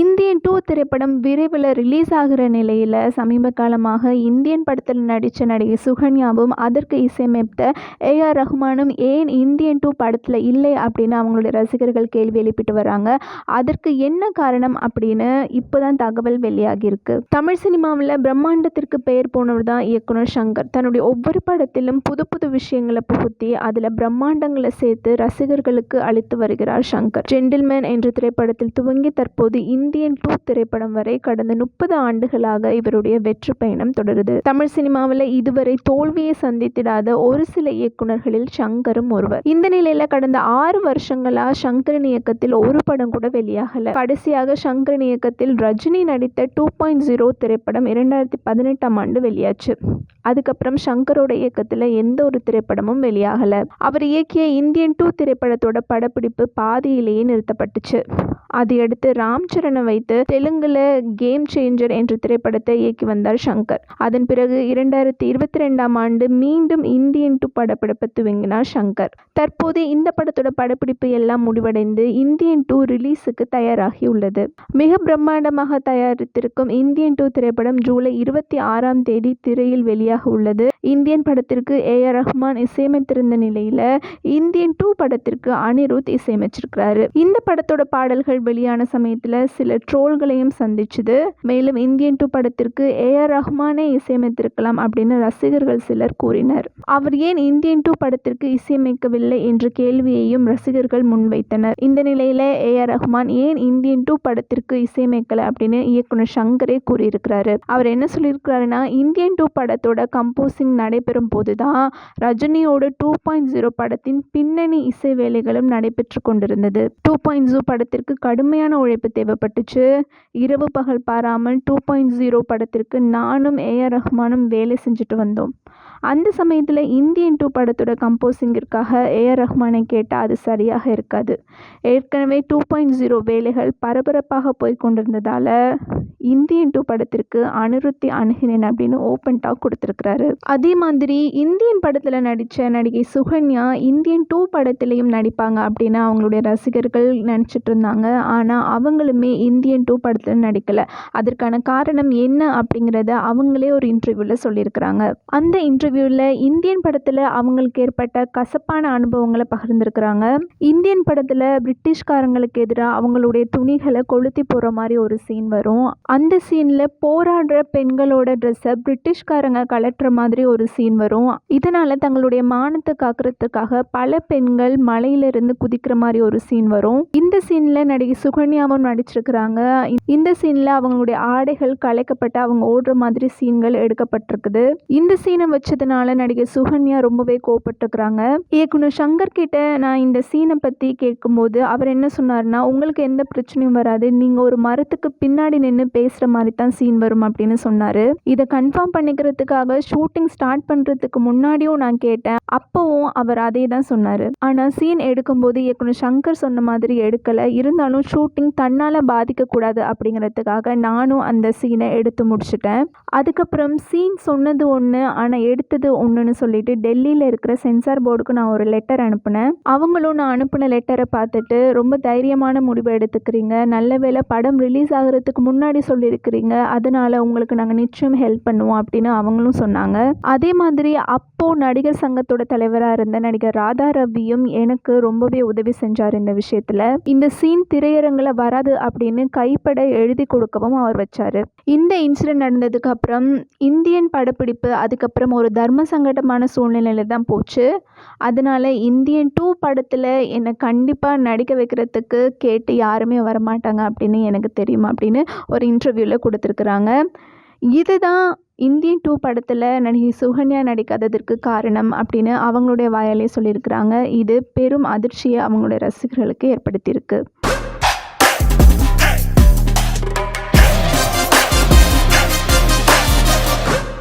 Indian two திரைப்படம் விரைவில் release ஆகிற நிலையில் சமீப காலமாக இந்தியன் படத்தில் நடித்த நடிகை சுகன்யாவும் அதற்கு இசையமைத்த ஏஆர் ரஹ்மானும் ஏன் இந்தியன் டூ படத்தில் இல்லை அப்படின்னு அவங்களுடைய ரசிகர்கள் கேள்வி எழுப்பிட்டு வராங்க அதற்கு என்ன காரணம் அப்படின்னு இப்போ தான் தகவல் வெளியாகியிருக்கு. தமிழ் சினிமாவில் பிரம்மாண்டத்திற்கு பெயர் போனவர் தான் இயக்குனர் சங்கர். தன்னுடைய ஒவ்வொரு படத்திலும் புது புது விஷயங்களை புகுத்தி அதில் பிரம்மாண்டங்களை சேர்த்து ரசிகர்களுக்கு அளித்து வருகிறார் சங்கர். ஜென்டில்மேன் என்ற திரைப்படத்தில் துவங்கி தற்போது இந்தியன் டூ திரைப்படம் வரை கடந்த முப்பது ஆண்டுகளாக இவருடைய வெற்றி பயணம் தொடருது. தமிழ் சினிமாவில் இதுவரை தோல்வியை சந்தித்திடாத ஒரு சில இயக்குனர்களில் சங்கரும் ஒருவர். இந்த நிலையில கடந்த ஆறு வருஷங்களா சங்கரின் இயக்கத்தில் ஒரு படம் கூட வெளியாகல. கடைசியாக சங்கரின் இயக்கத்தில் ரஜினி நடித்த டூ பாயிண்ட் ஜீரோ திரைப்படம் இரண்டாயிரத்தி பதினெட்டாம் ஆண்டு வெளியாச்சு. அதுக்கப்புறம் சங்கரோட இயக்கத்தில் எந்த ஒரு திரைப்படமும் வெளியாகலை. அவர் இயக்கிய இந்தியன் டூ திரைப்படத்தோட படப்பிடிப்பு பாதியிலேயே நிறுத்தப்பட்டுச்சு. அதையடுத்து ராம் சரணை வைத்து தெலுங்குல கேம் சேஞ்சர் என்ற திரைப்படத்தை இயக்கி வந்தார் சங்கர். அதன் பிறகு இரண்டாயிரத்தி இருபத்தி ரெண்டாம் ஆண்டு மீண்டும் இந்தியன் டூ படப்பிடிப்பை துவங்கினார் சங்கர். தற்போது இந்த படத்தோட படப்பிடிப்பு எல்லாம் முடிவடைந்து இந்தியன் டூ ரிலீஸுக்கு தயாராகி உள்ளது மிக பிரம்மாண்டமாக தயாரித்திருக்கும் இந்தியன் டூ திரைப்படம் ஜூலை இருபத்தி ஆறாம் தேதி திரையில் வெளியாக உள்ளது. இந்தியன் படத்திற்கு ஏ ஆர் ரஹ்மான் இசையமைத்திருந்த நிலையில இந்தியன் டூ படத்திற்கு அனிருத் இசையமைச்சிருக்கிறாரு. இந்த படத்தோட பாடல்கள் வெளியான சமயத்தில் சில ட்ரோல்களையும் சந்திச்சுது. மேலும் இந்தியன் டூ படத்திற்கு ஏ ஆர் ரஹ்மானே இசையமைத்திருக்கலாம் அப்படின்னு ரசிகர்கள் சிலர் கூறினர். அவர் ஏன் இந்தியன் டூ படத்திற்கு இசையமைக்கவில்லை என்ற கேள்வியையும் ரசிகர்கள் முன்வைத்தனர். இந்த நிலையில ஏ ஆர் ரஹ்மான் ஏன் இந்தியன் டூ படத்திற்கு இசையமைக்கல அப்படின்னு இயக்குனர் சங்கரே கூறியிருக்கிறாரு. அவர் என்ன சொல்லியிருக்கிறாருன்னா இந்தியன் டூ படத்தோட கம்போசிங் நடைபெறும் போதுதான் ரஜினியோட டூ பாயிண்ட் ஜீரோ படத்தின் பின்னணி இசை வேலைகளும் நடைபெற்று கொண்டிருந்தது. டூ பாயிண்ட் ஜீரோ படத்திற்கு கடுமையான உழைப்பு தேவைப்பட்டுச்சு. இரவு பகல் பாராமல் டூ பாயிண்ட் ஜீரோ படத்திற்கு நானும் ஏஆர் ரஹ்மானும் வேலை செஞ்சுட்டு வந்தோம். அந்த சமயத்தில் இந்தியன் டூ படத்தோட கம்போசிங்கிற்காக ஏஆர் ரஹ்மானை கேட்டால் அது சரியாக இருக்காது. ஏற்கனவே டூ பாயிண்ட் ஜீரோ வேலைகள் பரபரப்பாக போய் கொண்டிருந்ததால் இந்தியன் டூ படத்திற்கு அனிருத்தி அணுகினேன் அப்படின்னு ஓப்பன் டாக் கொடுத்துருக்கிறாரு. அதே மாதிரி இந்தியன் படத்தில் நடித்த நடிகை சுகன்யா இந்தியன் டூ படத்துலேயும் நடிப்பாங்க அப்படின்னு அவங்களுடைய ரசிகர்கள் நினச்சிட்டு இருந்தாங்க. ஆனால் அவங்களுமே இந்தியன் டூ படத்தில் நடிக்கலை. அதற்கான காரணம் என்ன அப்படிங்கிறத அவங்களே ஒரு இன்டர்வியூவில் சொல்லியிருக்கிறாங்க. அந்த இன்டர்வியூவில் இந்தியன் படத்தில் அவங்களுக்கு ஏற்பட்ட கசப்பான அனுபவங்களை பகிர்ந்துருக்குறாங்க. இந்தியன் படத்தில் பிரிட்டிஷ்காரங்களுக்கு எதிராக அவங்களுடைய துணிகளை கொளுத்தி போகிற மாதிரி ஒரு சீன் வரும். அந்த சீனில் போராடுற பெண்களோட ட்ரெஸ்ஸை பிரிட்டிஷ்காரங்க கலட்டுற மாதிரி ஒரு சீன் வரும். இதனால் தங்களுடைய மானத்தை காக்கிறதுக்காக பல பெண்கள் மலையிலிருந்து குதிக்கிற மாதிரி ஒரு சீன் வரும். இந்த சீனில் நடிகை சுகன்யாவும் நடிச்சிருக்கிறாங்க. இந்த சீனில் அவங்களுடைய ஆடைகள் கலைக்கப்பட்டு அவங்க ஓடுற மாதிரி சீன்கள் எடுக்கப்பட்டிருக்குது. இந்த சீனை வச்சதுனால நடிகை சுகன்யா ரொம்பவே கோவப்பட்டிருக்கிறாங்க. இயக்குனர் சங்கர் கிட்ட நான் இந்த சீனை பற்றி கேட்கும்போது அவர் என்ன சொன்னார்னா உங்களுக்கு எந்த பிரச்சனையும் வராது. நீங்கள் ஒரு மரத்துக்கு பின்னாடி நின்று பேசுகிற மாதிரி தான் சீன் வரும் அப்படின்னு சொன்னார். இதை கன்ஃபார்ம் பண்ணிக்கிறதுக்காக ஷூட்டிங் ஸ்டார்ட் பண்ணுறதுக்கு முன்னாடியும் நான் கேட்டேன். அப்போவும் அவர் அதே தான் சொன்னார். ஆனால் சீன் எடுக்கும்போது இயக்குனர் சங்கர் சொன்ன மாதிரி எடுக்கலை. இருந்தாலும் ஷூட்டிங் தன்னால் பாதிக்கக்கூடாது அப்படிங்கிறதுக்காக நானும் அந்த சீனை எடுத்து முடிச்சிட்டேன். அதுக்கப்புறம் சீன் சொன்னது ஒன்று ஆனால் அடுத்தது ஒன்றுன்னு சொல்லிட்டு டெல்லியில் இருக்கிற சென்சார் போர்டுக்கு நான் ஒரு லெட்டர் அனுப்பினேன். அவங்களும் நான் அனுப்பின லெட்டரை பார்த்துட்டு ரொம்ப தைரியமான முடிவு எடுத்துக்கிறீங்க. நல்ல வேளை படம் ரிலீஸ் ஆகிறதுக்கு முன்னாடி சொல்லியிருக்கிறீங்க. அதனால் உங்களுக்கு நாங்கள் நிச்சயம் ஹெல்ப் பண்ணுவோம் அப்படின்னு அவங்களும் சொன்னாங்க. அதே மாதிரி அப்போது நடிகர் சங்கத்தோட தலைவராக இருந்த நடிகர் ராதா ரவியும் எனக்கு ரொம்பவே உதவி செஞ்சார் இந்த விஷயத்தில். இந்த சீன் திரையரங்கில் வராது அப்படின்னு கைப்பட எழுதி கொடுக்கவும் அவர் வச்சார். இந்த இன்சிடென்ட் நடந்ததுக்கு அப்புறம் இந்தியன் படப்பிடிப்பு அதுக்கப்புறம் ஒரு தர்ம சங்கடமான சூழ்நிலையில் தான் போச்சு. அதனால் இந்தியன் டூ படத்தில் என்னை கண்டிப்பாக நடிக்க வைக்கிறதுக்கு கேட்டு யாருமே வரமாட்டாங்க அப்படின்னு எனக்கு தெரியும் அப்படின்னு ஒரு இன்டர்வியூவில் கொடுத்துருக்குறாங்க. இதுதான் இந்தியன் டூ படத்தில் நடிகை சுகன்யா நடிக்காததற்கு காரணம் அப்படின்னு அவங்களுடைய வாயாலே சொல்லியிருக்கிறாங்க. இது பெரும் அதிர்ச்சியை அவங்களுடைய ரசிகர்களுக்கு ஏற்படுத்தியிருக்கு.